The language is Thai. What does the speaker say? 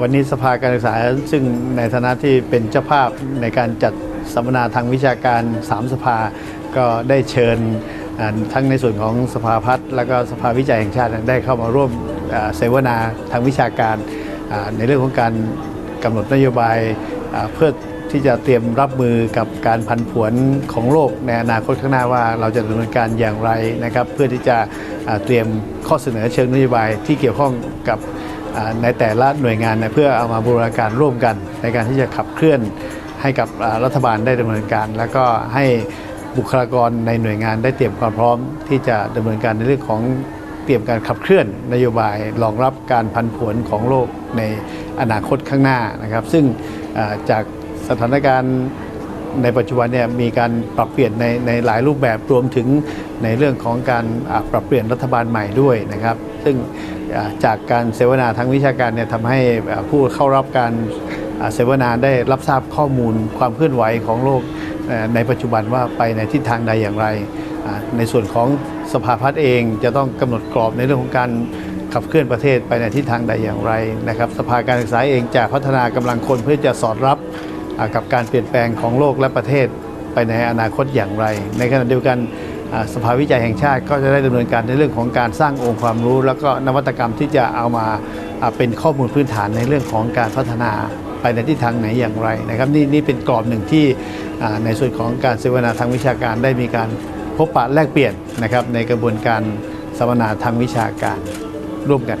วันนี้สภาการศึกษาซึ่งในฐานะที่เป็นเจ้าภาพในการจัดสัมมนาทางวิชาการ 3 สภา ก็ได้เชิญทั้งในส่วนของสภาพัฒน์และก็สภาวิจัยแห่งชาติได้เข้ามาร่วมเสวนาทางวิชาการในเรื่องของการกำหนดนโยบายเพื่อที่จะเตรียมรับมือกับการพันผวนของโลกในอนาคตข้างหน้าว่าเราจะดำเนินการอย่างไรนะครับ เพื่อที่จะเตรียมข้อเสนอเชิงนโยบายที่เกี่ยวข้องกับ ในแต่ละหน่วยงานนะเพื่อเอามาบูรณาการร่วมกัน ในการที่จะขับเคลื่อนให้กับรัฐบาลได้ดำเนินการ แล้วก็ให้บุคลากรในหน่วยงานได้เตรียมความพร้อม ที่จะดำเนินการในเรื่องของเตรียมการขับเคลื่อนนโยบายรองรับการพันผวนของโลกในอนาคตข้างหน้านะครับ ซึ่งจากสถานการณ์ ในปัจจุบันเนี่ยมีการปรับเปลี่ยนในในหลายรูปแบบรวมถึงในเรื่องของการปรับเปลี่ยนรัฐบาลใหม่ด้วยนะครับ ซึ่งจากการเสวนาทางวิชาการเนี่ยทำให้ผู้เข้ารับการเสวนาได้รับทราบข้อมูลความเคลื่อนไหวของโลกในปัจจุบันว่าไปในทิศทางใดอย่างไร ในส่วนของสภาพัฒน์เองจะต้องกำหนดกรอบในเรื่องของการขับเคลื่อนประเทศไปในทิศทางใดอย่างไรนะครับ สภาการศึกษาเองจะพัฒนากำลังคนเพื่อจะสอดรับ กับการเปลี่ยนแปลงของโลกและประเทศไปในอนาคตอย่างไร ในขณะเดียวกันสภาวิจัยแห่งชาติก็จะได้ดำเนินการในเรื่องของการสร้างองค์ความรู้ แล้วก็นวัตกรรมที่จะเอามาเป็นข้อมูลพื้นฐานในเรื่องของการพัฒนาไปในทิศทางไหนอย่างไรนะครับนี่นี่เป็นกรอบหนึ่งที่ในส่วนของการเสวนาทางวิชาการได้มีการพบปะแลกเปลี่ยนนะครับในกระบวนการสัมมนาทางวิชาการร่วมกัน